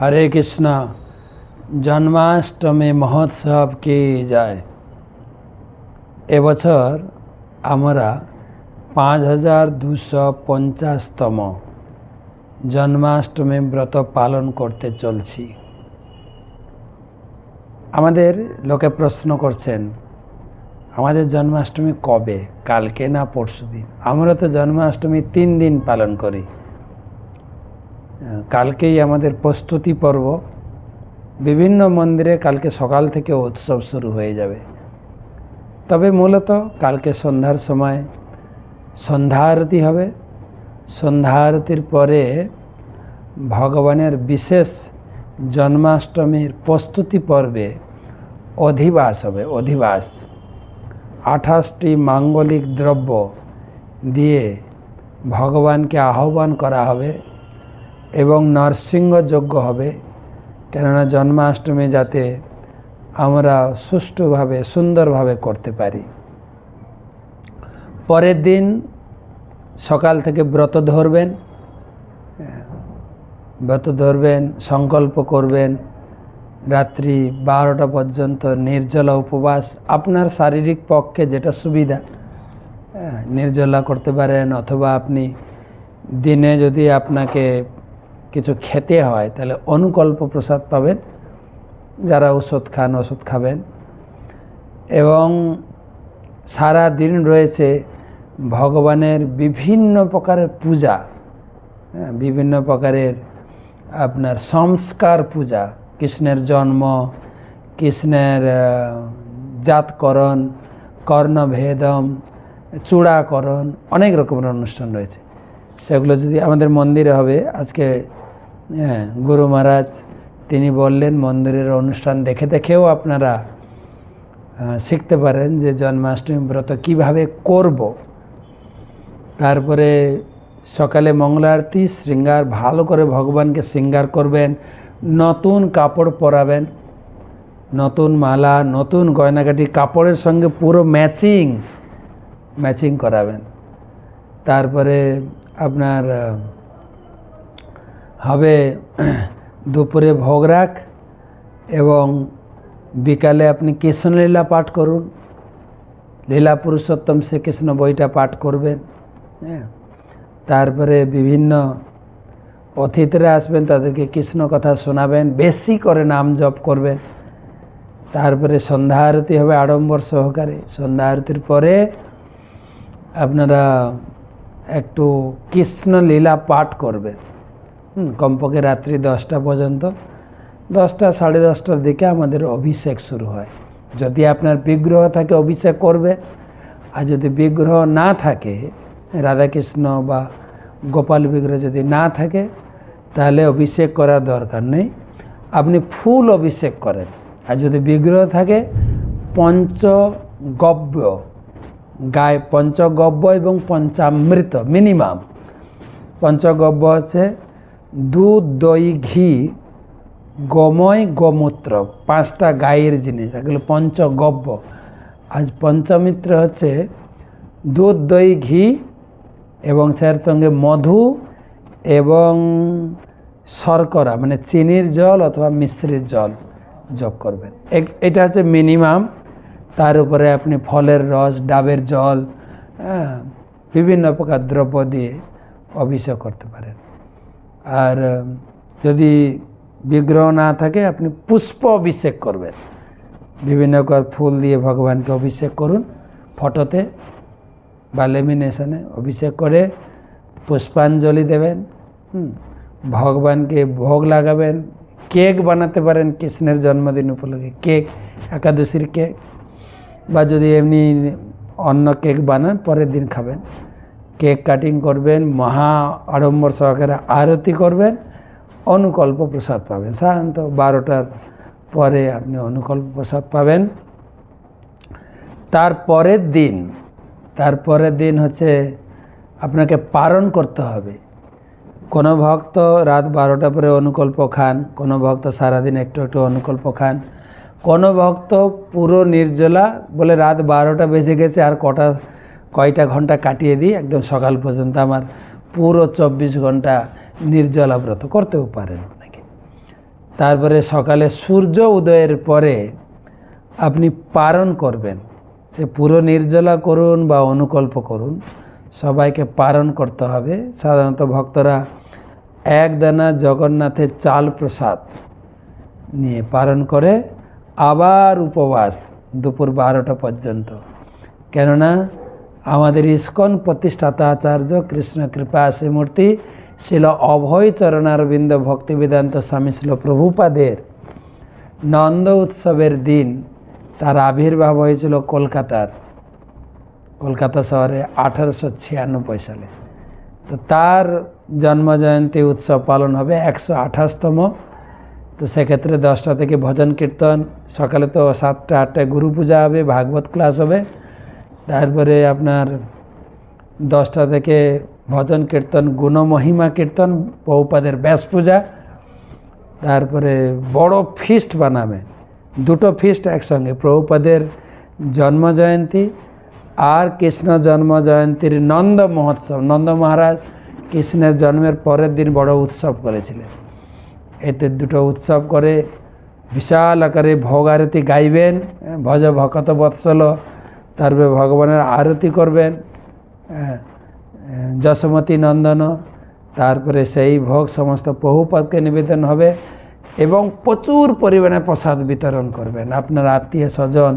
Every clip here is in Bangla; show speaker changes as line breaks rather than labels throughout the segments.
হরে কৃষ্ণ, জন্মাষ্টমী মহোৎসব কি যায়? এবছর আমরা পাঁচ হাজার দুশো পঞ্চাশতম জন্মাষ্টমী ব্রত পালন করতে চলছি। আমাদের লোকে প্রশ্ন করছেন, আমাদের জন্মাষ্টমী কবে? কালকে না পরশু দিন আমরা তো জন্মাষ্টমী তিন দিন পালন করি। কালকেই আমাদের প্রস্তুতি পর্ব। বিভিন্ন মন্দিরে কালকে সকাল থেকে উৎসব শুরু হয়ে যাবে। তবে মূলত কালকে সন্ধ্যার সময় সন্ধ্যা আরতি হবে। সন্ধ্যা আরতির পরে ভগবানের বিশেষ জন্মাষ্টমীর প্রস্তুতি পর্বে অধিবাস হবে, অধিবাস। আঠাশটি মাঙ্গলিক দ্রব্য দিয়ে ভগবানকে আহ্বান করা হবে। এবং নরসিংহ যজ্ঞ হবে। কেননা জন্মাষ্টমী যাতে আমরা সুষ্ঠুভাবে, সুন্দরভাবে করতে পারি। পরের দিন সকাল থেকে ব্রত ধরবেন ব্রত ধরবেন, সংকল্প করবেন। রাত্রি বারোটা পর্যন্ত নির্জলা উপবাস। আপনার শারীরিক পক্ষে যেটা সুবিধা নির্জলা করতে পারেন অথবা আপনি দিনে যদি আপনাকে কিছু খেতে হয় তাহলে অনুকল্প প্রসাদ পাবেন যারা ওষুধ খান ওষুধ খাবেন। এবং সারা দিন রয়েছে ভগবানের বিভিন্ন প্রকারের পূজা হ্যাঁ, বিভিন্ন প্রকারের আপনার সংস্কার পূজা কৃষ্ণের জন্ম কৃষ্ণের জাতকরণ কর্ণভেদম চূড়াকরণ অনেক রকমের অনুষ্ঠান রয়েছে। সেগুলো যদি আমাদের মন্দিরে হবে আজকে হ্যাঁ, গুরু মহারাজ তিনি বললেন মন্দিরের অনুষ্ঠান দেখে দেখেও আপনারা শিখতে পারেন যে জন্মাষ্টমী ব্রত কীভাবে করব। তারপরে সকালে মঙ্গলা আরতি শৃঙ্গার ভালো করে ভগবানকে শৃঙ্গার করবেন নতুন কাপড় পরাবেন নতুন মালা নতুন গয়নাগাটি কাপড়ের সঙ্গে পুরো ম্যাচিং ম্যাচিং করাবেন। তারপরে আপনার হবে দুপুরে ভোগ রাখ এবং বিকালে আপনি কৃষ্ণলীলা পাঠ করুন। লীলা পুরুষোত্তম শ্রীকৃষ্ণ বইটা পাঠ করবেন হ্যাঁ। তারপরে বিভিন্ন অতিথিরা আসবেন, তাদেরকে কৃষ্ণ কথা শোনাবেন, বেশি করে নাম জপ করবেন। তারপরে সন্ধ্যা আরতি হবে আড়ম্বর সহকারে। সন্ধ্যা আরতির পরে আপনারা একটু কৃষ্ণ লীলা পাঠ করবেন। কমপক্ষে রাত্রি দশটা পর্যন্ত। দশটা, সাড়ে দশটার দিকে আমাদের অভিষেক শুরু হয়। যদি আপনার বিগ্রহ থাকে, অভিষেক করবে। আর যদি বিগ্রহ না থাকে, রাধাকৃষ্ণ বা গোপাল বিগ্রহ যদি না থাকে, তাহলে অভিষেক করার দরকার নেই। আপনি ফুল অভিষেক করেন। আর যদি বিগ্রহ থাকে, পঞ্চগব্য, গায়ে পঞ্চগব্য এবং পঞ্চামৃত মিনিমাম পঞ্চগব্য হচ্ছে দুধ দই ঘি গময় গোমূত্র পাঁচটা গায়ের জিনিস এগুলো পঞ্চগব্য। আজ পঞ্চমিত্র হচ্ছে দুধ দই ঘি এবং সের সঙ্গে মধু এবং শর্করা মানে চিনির জল অথবা মিশ্রির জল যোগ করবেন। এটা হচ্ছে মিনিমাম। তার উপরে আপনি ফলের রস ডাবের জল হ্যাঁ, বিভিন্ন প্রকার দ্রব্য দিয়ে অভিষেক করতে পারেন। আর যদি বিগ্রহ না থাকে, আপনি পুষ্প অভিষেক করবেন। বিভিন্ন ফুল দিয়ে ভগবানকে অভিষেক করুন, ফটোতে বা লেমিনেশনে অভিষেক করে পুষ্পাঞ্জলি দেবেন ভগবানকে ভোগ লাগাবেন, কেক বানাতে পারেন কৃষ্ণের জন্মদিন উপলক্ষে, কেক, একাদশীর কেক, বা যদি এমনি অন্য কেক বানান, পরের দিন খাবেন। কেক কাটিং করবেন, মহা আড়ম্বর সহকারে আরতি করবেন, অনুকল্প প্রসাদ পাবেন। সাধারণত বারোটার পরে আপনি অনুকল্প প্রসাদ পাবেন। তার পরের দিন, তার পরের দিন হচ্ছে আপনাকে পালন করতে হবে। কোনো ভক্ত রাত বারোটা পরে অনুকল্প খান, কোনো ভক্ত সারাদিন একটু একটু অনুকল্প খান, কোনো ভক্ত পুরো নির্জলা বলে রাত বারোটা বেজে গেছে আর কটা কয়টা ঘণ্টা কাটিয়ে দিই? একদম সকাল পর্যন্ত আমার পুরো চব্বিশ ঘণ্টা নির্জলা ব্রত করতেও পারেন অনেকে। তারপরে সকালে সূর্য উদয়ের পরে আপনি পারণ করবেন। সে পুরো নির্জলা করুন বা অনুকল্প করুন, সবাইকে পারণ করতে হবে। সাধারণত ভক্তরা এক দানা জগন্নাথের চাল প্রসাদ নিয়ে পালন করে আবার উপবাস দুপুর বারোটা পর্যন্ত। কেননা আমাদের ইস্কন প্রতিষ্ঠাতা আচার্য কৃষ্ণ কৃপা শ্রীমূর্তি ছিল অভয় চরণারবিন্দ ভক্তিবেদান্ত স্বামী ছিল প্রভুপাদের নন্দ উৎসবের দিন। তার আবির্ভাব হয়েছিল কলকাতার, কলকাতা শহরে আঠারোশো ছিয়ানব্বই সালে। তো তার জন্মজয়ন্তী উৎসব পালন হবে একশো আঠাশতম। তো সেক্ষেত্রে দশটা থেকে ভজন কীর্তন, সকালে তো সাতটা আটটায় গুরু পূজা হবে, ভাগবত ক্লাস হবে। তারপরে আপনার দশটা থেকে ভজন কীর্তন, গুণমহিমা কীর্তন, বহুপাদের ব্যাস পূজা, তারপরে বড় ফিস্ট বানাবে। দুটো ফিস্ট একসঙ্গে, প্রভুপাদের জন্মজয়ন্তী আর কৃষ্ণ জন্ম জয়ন্তীর নন্দ মহোৎসব। নন্দ মহারাজ কৃষ্ণের জন্মের পরের দিন বড় উৎসব করেছিলেন। এতে দুটো উৎসব করে বিশাল আকারে ভোগ আরতি গাইবেন। ভজ ভকত বৎসল তারপরে ভগবানের আরতি করবেন হ্যাঁ, যশোমতী নন্দন তারপরে সেই ভোগ সমস্ত বহুপদকে নিবেদন হবে এবং প্রচুর পরিমাণে প্রসাদ বিতরণ করবেন। আপনার আত্মীয় স্বজন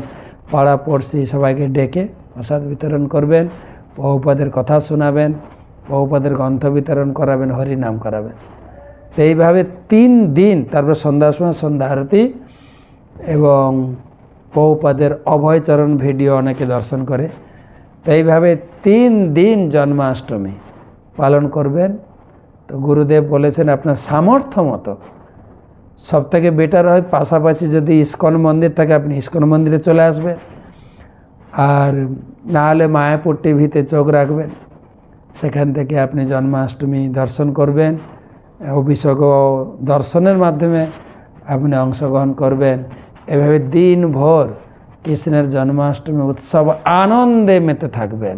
পাড়া পড়শি সবাইকে ডেকে প্রসাদ বিতরণ করবেন বহুপদের কথা শোনাবেন বহুপদের গ্রন্থ বিতরণ করাবেন হরিনাম করাবেন। তো এইভাবে তিন দিন তারপর সন্ধ্যার সময় সন্ধ্যা আরতি এবং পৌপাদের অভয়চরণ ভিডিও অনেকে দর্শন করে। তো এইভাবে তিন দিন জন্মাষ্টমী পালন করবেন। তো গুরুদেব বলেছেন, আপনার সামর্থ্য মতো। সব থেকে বেটার হয় পাশাপাশি যদি ইস্কন মন্দির থাকে, আপনি ইস্কন মন্দিরে চলে আসবেন। আর না হলে মায়াপুর টিভিতে চোখ রাখবেন। সেখান থেকে আপনি জন্মাষ্টমী দর্শন করবেন। অভিষেক দর্শনের মাধ্যমে আপনি অংশগ্রহণ করবেন। এভাবে দিনভর কৃষ্ণের জন্মাষ্টমী উৎসব আনন্দে মেতে থাকবেন।